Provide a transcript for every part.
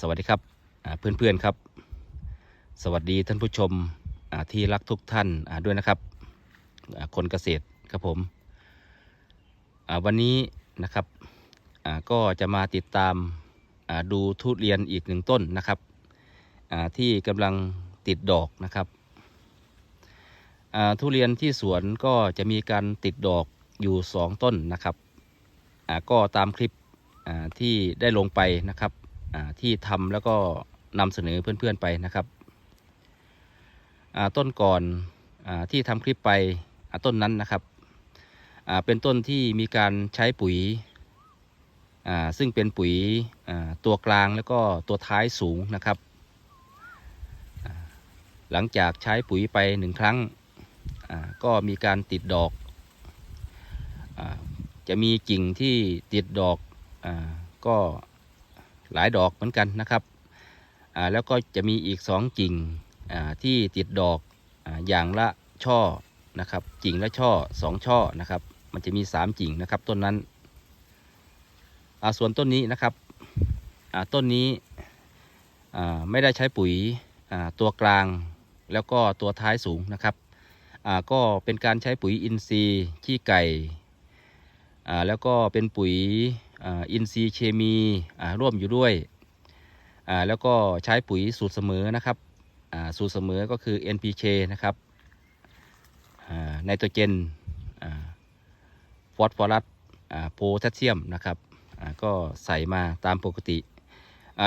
สวัสดีครับอ่าเพื่อนๆครับ สวัสดีท่านผู้ชมที่รักทุกท่านด้วยนะครับคนเกษตรครับผมวันนี้นะครับก็จะมาติดตามดูทุเรียนอีกหนึ่งต้นนะครับที่กำลังติดดอกนะครับทุเรียนที่สวนก็จะมีการติดดอกอยู่สองต้นนะครับก็ตามคลิปที่ได้ลงไปนะครับ ที่ทำแล้วก็นำเสนอเพื่อนๆไปนะครับต้นก่อนอที่ทำคลิปไปต้นนั้นนะครับเป็นต้นที่มีการใช้ปุ๋ยซึ่งเป็นปุ๋ยตัวกลางแล้วก็ตัวท้ายสูงนะครับ หลังจากใช้ปุ๋ยไปหนึ่งครั้งก็มีการติดดอกอจะมีกิ่งที่ติดดอกอก็ หลายดอกเหมือนกันนะครับแล้วก็จะมีอีกสองกิ่งที่ติดดอกออย่างละช่อนะครับ กิ่งละช่อสองช่อนะครับ มันจะมีสามกิ่งนะครับต้นนั้นส่วนต้นนี้นะครับต้นนี้ไม่ได้ใช้ปุ๋ยตัวกลางแล้วก็ตัวท้ายสูงนะครับก็เป็นการใช้ปุ๋ยอินทรีย์ขี้ไก่แล้วก็เป็นปุ๋ย อินทรีย์เคมีร่วมอยู่ด้วย แล้วก็ใช้ปุ๋ยสูตรเสมอนะครับสูตรเสมอก็คือ NPK นะครับไนโตรเจนฟอสฟอรัสโพแทสเซียมนะครับก็ใส่มาตามปกติ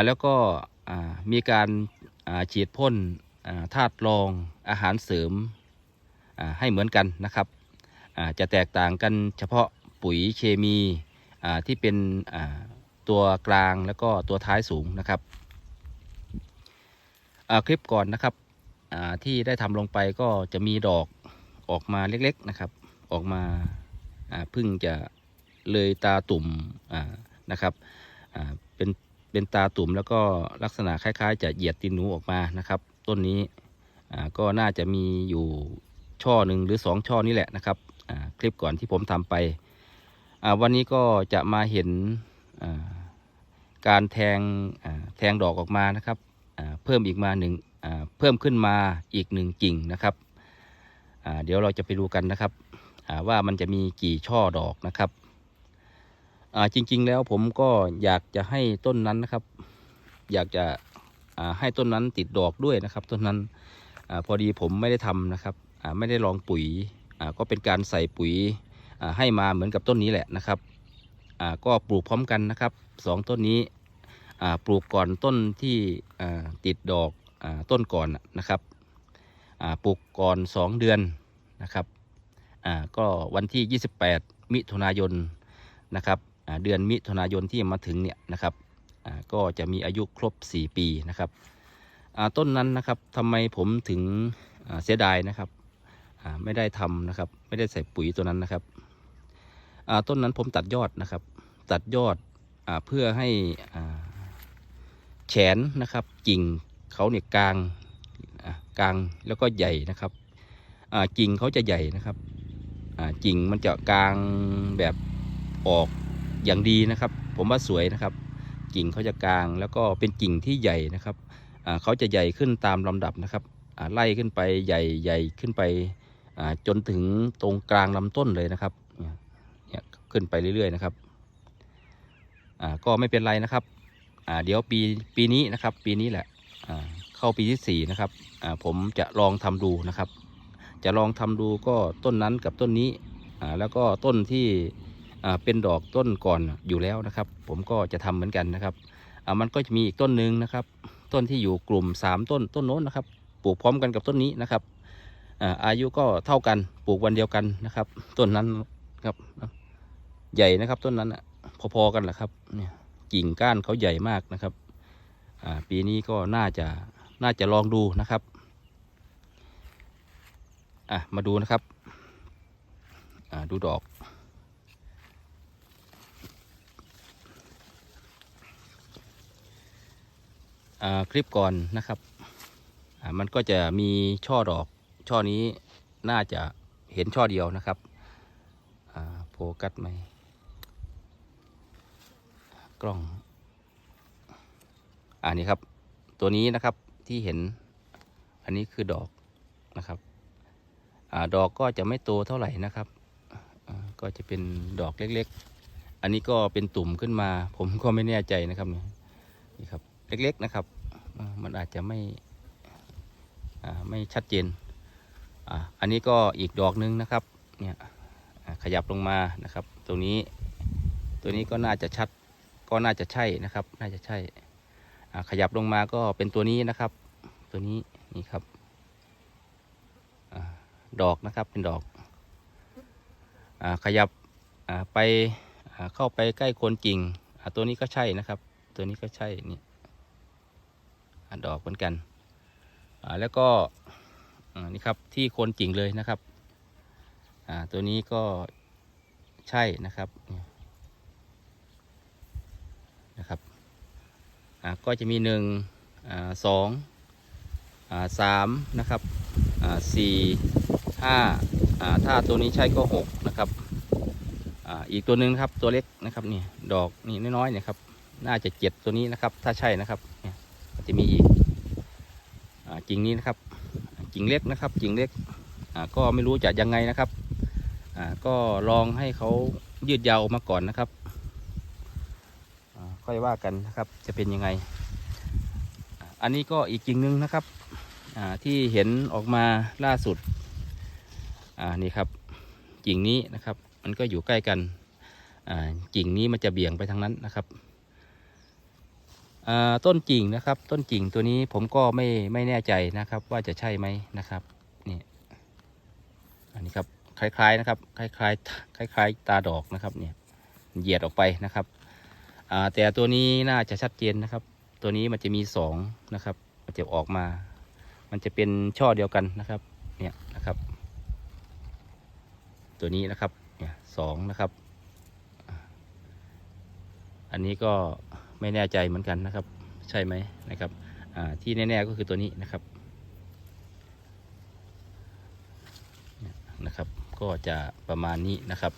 แล้วก็มีการฉีดพ่นธาตุรองอาหารเสริมให้เหมือนกันนะครับ จะแตกต่างกันเฉพาะปุ๋ยเคมี ที่เป็นตัวกลางแล้วก็ตัวท้ายสูงนะครับคลิปก่อนนะครับที่ได้ทำลงไปก็จะมีดอกออกมาเล็กๆนะครับ ออกมาเพิ่งจะเลยตาตุ่มนะครับเป็นเป็นตาตุ่มแล้วก็ลักษณะคล้าย ๆ จะเหยียดตีนหนูออกมานะครับ ต้นนี้ก็น่าจะมีอยู่ช่อหนึ่งหรือสองช่อนี่แหละนะครับคลิปก่อนที่ผมทำไป วันนี้ก็จะมาเห็นการแทงแทงดอกออกมานะครับเพิ่มอีกมาหนึ่งเพิ่มขึ้นมาอีกหนึ่งกิ่งนะครับเดี๋ยวเราจะไปดูกันนะครับว่ามันจะมีกี่ช่อดอกนะครับจริงๆแล้วผมก็อยากจะให้ต้นนั้นนะครับ อยากจะให้ต้นนั้นติดดอกด้วยนะครับ ต้นนั้นอพอดีผมไม่ได้ทำนะครับไม่ได้ลองปุ๋ยก็เป็นการใส่ปุ๋ย ให้มาเหมือนกับต้นนี้แหละนะครับก็ปลูกพร้อมกันนะครับสองต้นนี้ปลูกก่อนต้นที่ติดดอกอต้นก่อนนะครับปลูกก่อน 2 เดือนนะครับก็วันที่ 28 มิถุนายนนะครับเดือนมิถุนายนที่มาถึงเนี่ยนะครับก็จะมีอายุครบ 4 ปีนะครับต้นนั้นนะครับทำไมผมถึงเสียดายนะครับไม่ได้ทำนะครับ ไม่ได้ใส่ปุ๋ยตัวนั้นนะครับ ต้นนั้นผมตัดยอดนะครับ ตัดยอดอเพื่อให้แขนนะครับกิ่งเขาเนี่ยกลางกลางแล้วก็ใหญ่นะครับกิ่งเขาจะใหญ่นะครับกิ่งมันจะกลางแบบออกอย่างดีนะครับ ผมว่าสวยนะครับ กิ่งเขาจะกลางแล้วก็เป็นกิ่งที่ใหญ่นะครับเขาจะใหญ่ขึ้นตามลำดับนะครับไล่ขึ้นไปใหญ่ใหญ่ขึ้นไปจนถึงตรงกลางลำต้นเลยนะครับ ขึ้นไปเรื่อยๆนะครับอ่าก็ไม่เป็นไรนะครับอ่าเดี๋ยวปีปีนี้นะครับ ปีนี้แหละอ่าเข้าปีที่สี่นะครับอ่าผมจะลองทำดูนะครับ จะลองทำดูก็ต้นนั้นกับต้นนี้อ่าแล้วก็ต้นที่อ่าเป็นดอกต้นก่อนอยู่แล้วนะครับ ผมก็จะทำเหมือนกันนะครับอ่ามันก็จะมีอีกต้นหนึ่งนะครับ ต้นที่อยู่กลุ่มสามต้นต้นโน้นนะครับ ปลูกพร้อมกันกับต้นนี้นะครับอ่าอายุก็เท่ากันปลูกวันเดียวกันนะครับ ต้นนั้นครับ ใหญ่นะครับต้นนั้นอะพอๆกันแหละครับเนี่ยกิ่งก้านเขาใหญ่มากนะครับปีนี้ก็น่าจะน่าจะลองดูนะครับอะมาดูนะครับอ่าดูดอก อ่าคลิปก่อนนะครับอ่ามันก็จะมีช่อดอกช่อนี้น่าจะเห็นช่อเดียวนะครับอ่าโฟกัสไหม กล้องออ่านี่ครับ ตัวนี้นะครับที่เห็น อันนี้คือดอกนะครับอดอกก็จะไม่โตเท่าไหร่นะครับก็จะเป็นดอกเล็กๆ อันนี้ก็เป็นตุ่มขึ้นมา ผมก็ไม่แน่ใจนะครับนี่ครับ เล็กๆนะครับ มันอาจจะไม่ไม่ชัดเจนอันนี้ก็อีกดอกหนึงนะครับ เนี่ยขยับลงมานะครับ ตรงนี้ ตัวนี้ก็น่าจะชัด ก็น่าจะใช่นะครับ น่าจะใช่ขยับลงมาก็เป็นตัวนี้นะครับ ตัวนี้นี่ครับอดอกนะครับเป็นดอกอขยับไปเข้าไปใกล้โคนกิ่งตัวนี้ก็ใช่นะครับ ตัวนี้ก็ใช่นี่ดอกเหมือนกันแล้วก็นี่ครับที่โคนกิ่งเลยนะครับตัวนี้ก็ใช่นะครับนี่ นะครับก็จะมีหนึ่งสองสามนะครับสี่ห้าถ้าตัวนี้ใช่ก็หกนะครับอีกตัวหนึ่งครับตัวเล็กนะครับนี่ดอกนี่น้อยๆเนี่ยครับน่าจะเจ็ดตัวนี้นะครับ ถ้าใช่นะครับเนี่ยจะมีอีกกิ่งนี้นะครับกิ่งเล็กนะครับกิ่งเล็กก็ไม่รู้จะยังไงนะครับก็ลองให้เขายืดยาวออกมาก่อนนะครับ ค่อยว่ากันนะครับ จะเป็นยังไง อันนี้ก็อีกกิ่งหนึ่งนะครับที่เห็นออกมาล่าสุดนี่ครับกิ่งนี้นะครับ มันก็อยู่ใกล้กันกิ่งนี้มันจะเบี่ยงไปทางนั้นนะครับต้นกิ่งนะครับ ต้นกิ่งตัวนี้ผมก็ไม่ไม่แน่ใจนะครับ ว่าจะใช่ไหมนะครับนี่อันนี้ครับคล้ายๆนะครับ คล้ายๆคล้ายๆตาดอกนะครับเนี่ยเหยียดออกไปนะครับ แต่ตัวนี้น่าจะชัดเจนนะครับ ตัวนี้มันจะมีสองนะครับ มันจะออกมา มันจะเป็นช่อเดียวกันนะครับ เนี่ยนะครับ ตัวนี้นะครับ เนี่ยสองนะครับ อันนี้ก็ไม่แน่ใจเหมือนกันนะครับ ใช่ไหมนะครับอ่าที่แน่ๆก็คือตัวนี้นะครับเนี่ยนะครับก็จะประมาณนี้นะครับ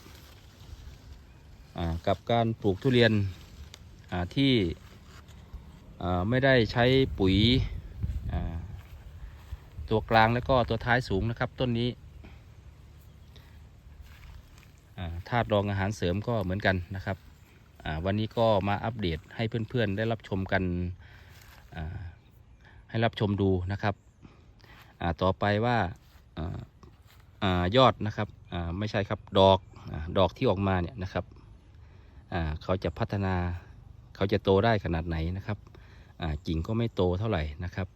อ่ากับการปลูกทุเรียน ที่ไม่ได้ใช้ปุ๋ยตัวกลางแล้วก็ตัวท้ายสูงนะครับต้นนี้ธาตุรองอาหารเสริมก็เหมือนกันนะครับ วันนี้ก็มาอัปเดตให้เพื่อนๆ ได้รับชมกันให้รับชมดูนะครับ ต่อไปว่าออยอดนะครับไม่ใช่ครับดอกอดอกที่ออกมาเนี่ยนะครับเขาจะพัฒนา เขาจะโตได้ขนาดไหนนะครับกิ่งก็ไม่โตเท่าไหร่นะครับ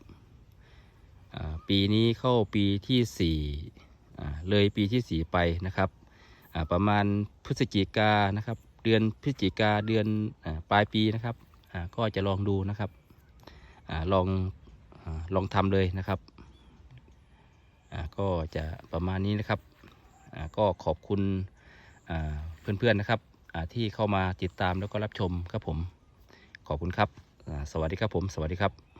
ปีนี้เข้าปีที่สี่เลยปีที่สี่ไปนะครับ ประมาณพฤศจิกานะครับ เดือนพฤศจิกาเดือนอปลายปีนะครับ ก็จะลองดูนะครับอลองอลองทำเลยนะครับ ก็จะประมาณนี้นะครับ ก็ขอบคุณอ่าเพื่อนๆนะครับที่เข้ามาติดตามแล้วก็รับชมครับผม ขอบคุณครับ สวัสดีครับผม สวัสดีครับ